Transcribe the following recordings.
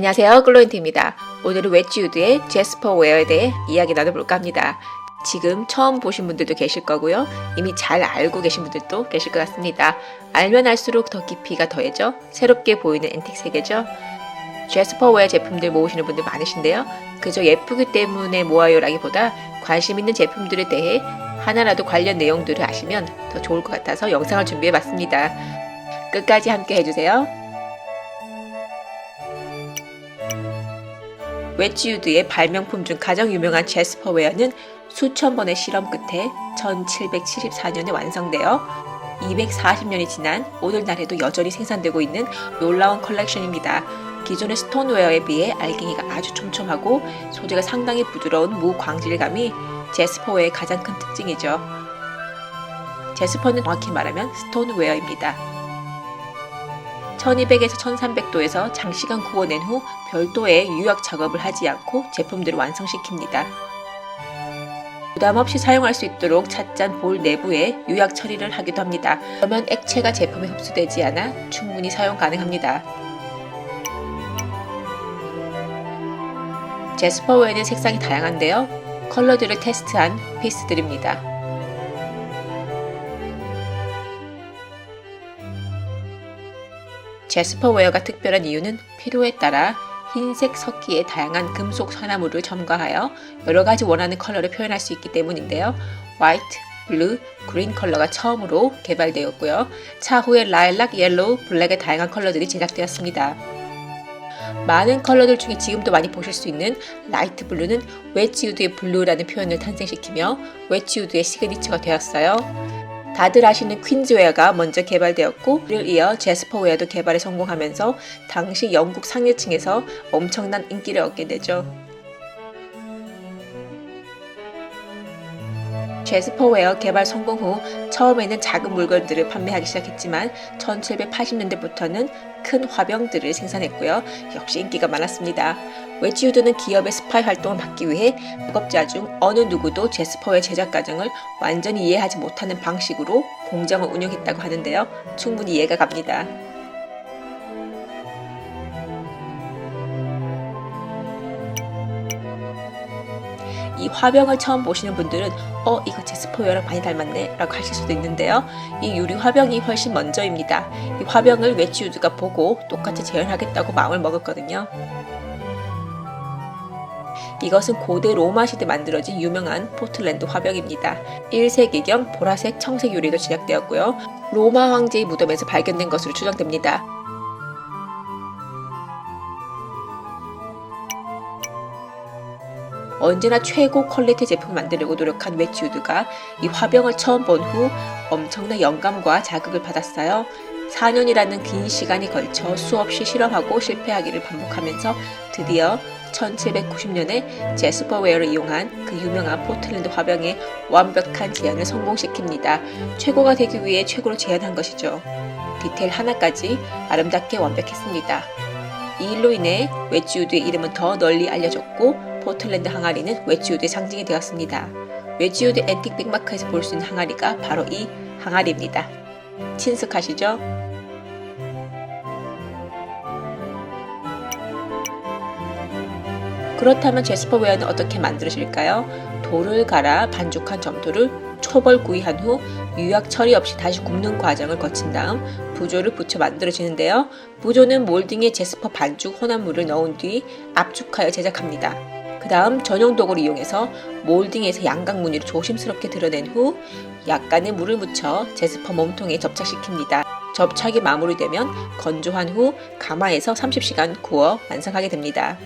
안녕하세요. 글로인트입니다. 오늘은 웨지우드의 제스퍼 웨어에 대해 이야기 나눠볼까 합니다. 지금 처음 보신 분들도 계실 거고요. 이미 잘 알고 계신 분들도 계실 것 같습니다. 알면 알수록 더 깊이가 더해져 새롭게 보이는 앤틱 세계죠. 제스퍼 웨어 제품들 모으시는 분들 많으신데요. 그저 예쁘기 때문에 모아요라기보다 관심 있는 제품들에 대해 하나라도 관련 내용들을 아시면 더 좋을 것 같아서 영상을 준비해 봤습니다. 끝까지 함께 해주세요. 웨지우드의 발명품 중 가장 유명한 제스퍼 웨어는 수천 번의 실험 끝에 1774년에 완성되어 240년이 지난 오늘날에도 여전히 생산되고 있는 놀라운 컬렉션입니다. 기존의 스톤웨어에 비해 알갱이가 아주 촘촘하고 소재가 상당히 부드러운 무광질감이 제스퍼웨어의 가장 큰 특징이죠. 제스퍼는 정확히 말하면 스톤웨어입니다. 1200에서 1300도에서 장시간 구워낸 후 별도의 유약 작업을 하지 않고 제품들을 완성시킵니다. 부담 없이 사용할 수 있도록 찻잔 볼 내부에 유약 처리를 하기도 합니다. 그러면 액체가 제품에 흡수되지 않아 충분히 사용 가능합니다. 제스퍼 외에는 색상이 다양한데요. 컬러들을 테스트한 피스들입니다. 제스퍼 웨어가 특별한 이유는 필요에 따라 흰색 석기의 다양한 금속 산화물을 첨가하여 여러 가지 원하는 컬러를 표현할 수 있기 때문인데요. 화이트, 블루, 그린 컬러가 처음으로 개발되었고요. 차후에 라일락, 옐로우, 블랙의 다양한 컬러들이 제작되었습니다. 많은 컬러들 중에 지금도 많이 보실 수 있는 라이트 블루는 웨지우드의 블루라는 표현을 탄생시키며 웨지우드의 시그니처가 되었어요. 다들 아시는 퀸즈웨어가 먼저 개발되었고 이를 이어 제스퍼웨어도 개발에 성공하면서 당시 영국 상류층에서 엄청난 인기를 얻게 되죠. 제스퍼웨어 개발 성공 후 처음에는 작은 물건들을 판매하기 시작했지만 1780년대부터는 큰 화병들을 생산했고요. 역시 인기가 많았습니다. 웨지우드는 기업의 스파이 활동을 막기 위해 작업자 중 어느 누구도 제스퍼의 제작 과정을 완전히 이해하지 못하는 방식으로 공장을 운영했다고 하는데요. 충분히 이해가 갑니다. 이 화병을 처음 보시는 분들은 어 이거 제스퍼웨어랑 많이 닮았네 라고 하실 수도 있는데요 이 유리 화병이 훨씬 먼저입니다 이 화병을 웨치우드가 보고 똑같이 재현하겠다고 마음을 먹었거든요 이것은 고대 로마 시대 만들어진 유명한 포틀랜드 화병입니다. 1세기경 보라색 청색 유리로 제작되었고요. 로마 황제의 무덤에서 발견된 것으로 추정됩니다. 언제나 최고 퀄리티 제품을 만들려고 노력한 웨치우드가 이 화병을 처음 본 후 엄청난 영감과 자극을 받았어요. 4년이라는 긴 시간이 걸쳐 수없이 실험하고 실패하기를 반복하면서 드디어 1790년에 제스퍼웨어를 이용한 그 유명한 포틀랜드 화병의 완벽한 재현을 성공시킵니다. 최고가 되기 위해 최고로 재현한 것이죠. 디테일 하나까지 아름답게 완벽했습니다. 이 일로 인해 웨지우드의 이름은 더 널리 알려졌고 포틀랜드 항아리는 웨지우드의 상징이 되었습니다. 웨지우드 앤틱 백마크에서 볼 수 있는 항아리가 바로 이 항아리입니다. 친숙하시죠? 그렇다면 제스퍼웨어는 어떻게 만들어질까요? 돌을 갈아 반죽한 점토를 초벌 구이한 후 유약 처리 없이 다시 굽는 과정을 거친 다음 부조를 붙여 만들어지는데요. 부조는 몰딩에 제스퍼 반죽 혼합물을 넣은 뒤 압축하여 제작합니다. 그 다음 전용 도구를 이용해서 몰딩에서 양각 무늬를 조심스럽게 드러낸 후 약간의 물을 묻혀 제스퍼 몸통에 접착시킵니다. 접착이 마무리되면 건조한 후 가마에서 30시간 구워 완성하게 됩니다.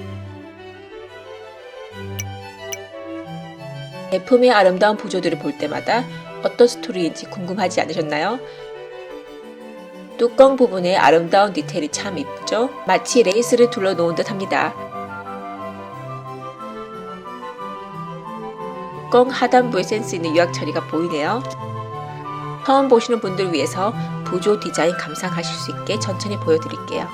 제품의 아름다운 부조들을 볼 때마다 어떤 스토리인지 궁금하지 않으셨나요? 뚜껑 부분의 아름다운 디테일이 참 이쁘죠? 마치 레이스를 둘러놓은 듯 합니다. 뚜껑 하단부에 센스 있는 유약 처리가 보이네요. 처음 보시는 분들 위해서 부조 디자인 감상하실 수 있게 천천히 보여드릴게요.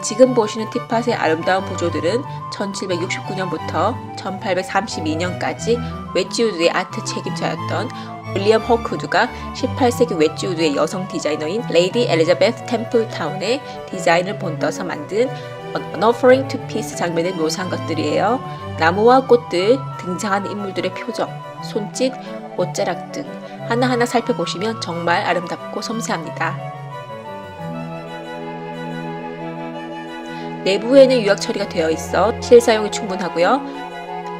지금 보시는 티팟의 아름다운 부조들은 1769년부터 1832년까지 웨지우드의 아트 책임자였던 윌리엄 호크두가 18세기 웨지우드의 여성 디자이너인 레이디 엘리자베스 템플타운의 디자인을 본떠서 만든 An Offering to Peace 장면을 묘사한 것들이에요. 나무와 꽃들, 등장하는 인물들의 표정, 손짓, 옷자락 등 하나하나 살펴보시면 정말 아름답고 섬세합니다. 내부에는 유약 처리가 되어 있어 실사용이 충분하고요.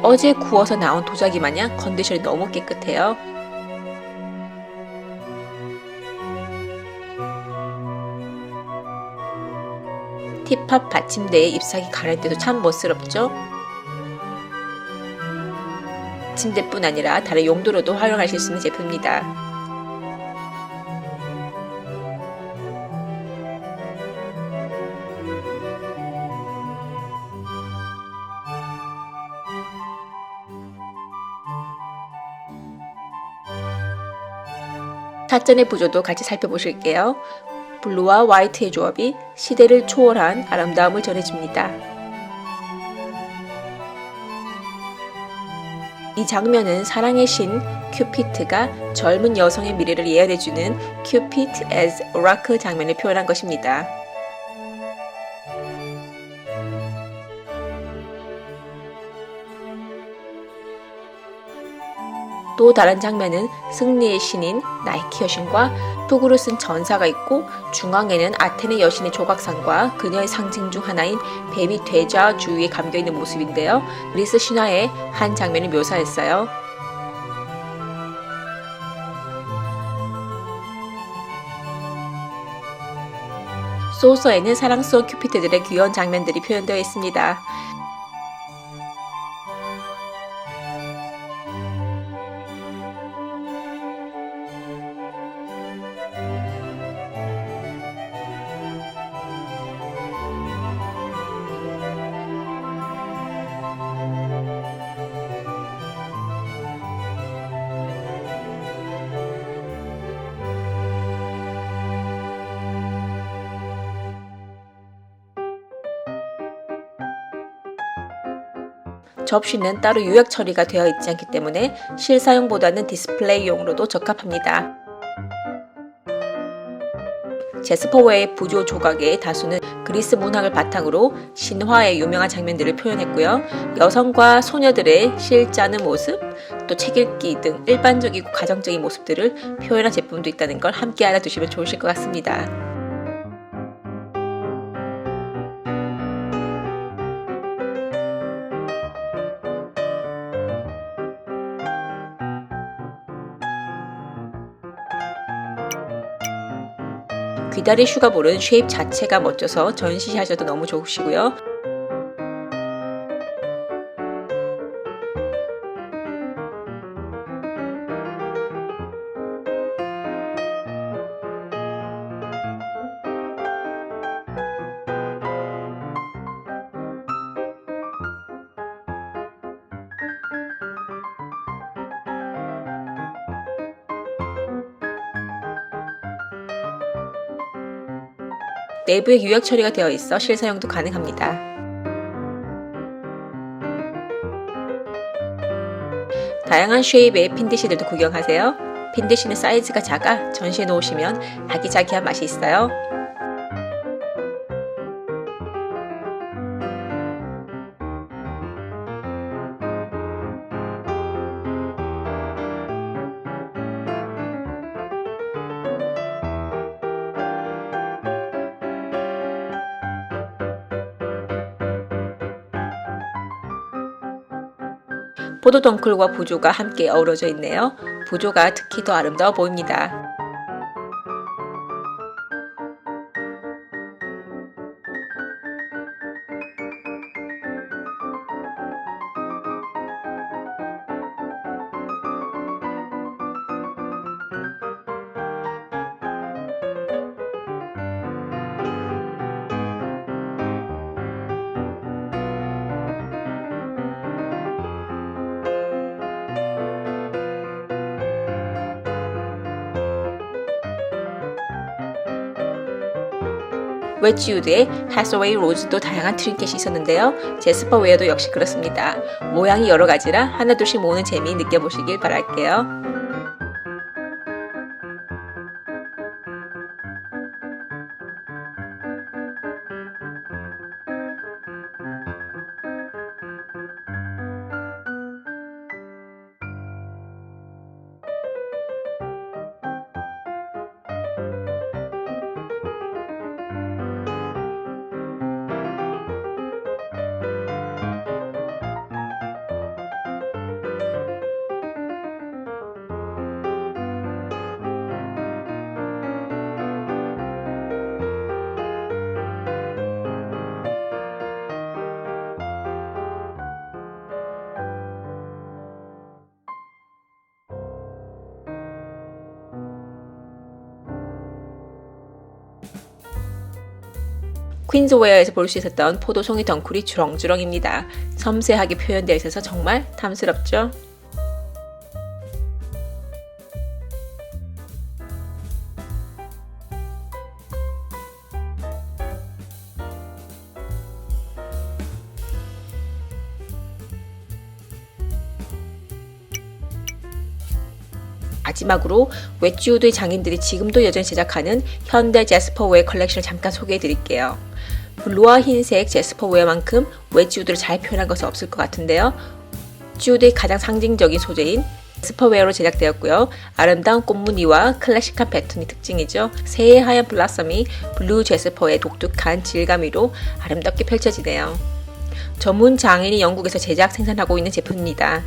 어제 구워서 나온 도자기 마냥 컨디션이 너무 깨끗해요. 티팝 받침대에 잎사귀 가를 때도 참 멋스럽죠? 침대뿐 아니라 다른 용도로도 활용하실 수 있는 제품입니다. 사전의 부조도 같이 살펴보실게요. 블루와 화이트의 조합이 시대를 초월한 아름다움을 전해줍니다. 이 장면은 사랑의 신 큐피트가 젊은 여성의 미래를 예언해주는 큐피트 as Oracle 장면을 표현한 것입니다. 또 다른 장면은 승리의 신인 나이키 여신과 톡으로 쓴 전사가 있고 중앙에는 아테네 여신의 조각상과 그녀의 상징 중 하나인 뱀이 돼자 주위에 감겨 있는 모습인데요. 그리스 신화의 한 장면을 묘사했어요. 소서에는 사랑스러운 큐피트들의 귀여운 장면들이 표현되어 있습니다. 접시는 따로 유약 처리가 되어 있지 않기 때문에 실사용보다는 디스플레이용으로도 적합합니다. 제스퍼웨의 부조 조각의 다수는 그리스 문학을 바탕으로 신화의 유명한 장면들을 표현했고요. 여성과 소녀들의 실자는 모습, 또 책 읽기 등 일반적이고 가정적인 모습들을 표현한 제품도 있다는 걸 함께 알아두시면 좋으실 것 같습니다. 귀다리 슈가볼은 쉐입 자체가 멋져서 전시하셔도 너무 좋으시고요. 내부에 유약 처리가 되어 있어 실사용도 가능합니다. 다양한 쉐입의 핀디시들도 구경하세요. 핀디시는 사이즈가 작아 전시해 놓으시면 아기자기한 맛이 있어요. 포도덩클과 부조가 함께 어우러져 있네요. 부조가 특히 더 아름다워 보입니다. 웨지우드의 하스웨이 로즈도 다양한 트린켓이 있었는데요. 제스퍼 웨어도 역시 그렇습니다. 모양이 여러 가지라 하나둘씩 모으는 재미 느껴보시길 바랄게요. 퀸즈웨어에서 볼 수 있었던 포도송이 덩쿨이 주렁주렁입니다. 섬세하게 표현되어 있어서 정말 탐스럽죠? 마지막으로 웨지우드의 장인들이 지금도 여전히 제작하는 현대 제스퍼웨어 컬렉션을 잠깐 소개해 드릴게요. 블루와 흰색 제스퍼 웨어만큼 웨지우드를 잘 표현한 것은 없을 것 같은데요. 웨지우드의 가장 상징적인 소재인 제스퍼웨어로 제작되었고요. 아름다운 꽃무늬와 클래식한 패턴이 특징이죠. 새하얀 블라썸이 블루 제스퍼의 독특한 질감으로 아름답게 펼쳐지네요. 전문 장인이 영국에서 제작 생산하고 있는 제품입니다.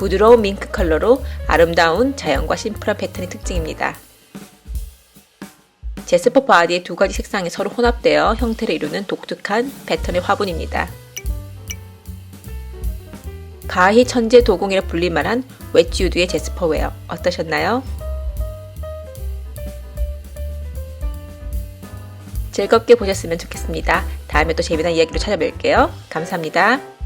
부드러운 밍크 컬러로 아름다운 자연과 심플한 패턴이 특징입니다. 제스퍼 바디의 두 가지 색상이 서로 혼합되어 형태를 이루는 독특한 패턴의 화분입니다. 가히 천재 도공이라 불릴만한 웨지우드의 제스퍼 웨어 어떠셨나요? 즐겁게 보셨으면 좋겠습니다. 다음에 또 재미난 이야기로 찾아뵐게요. 감사합니다.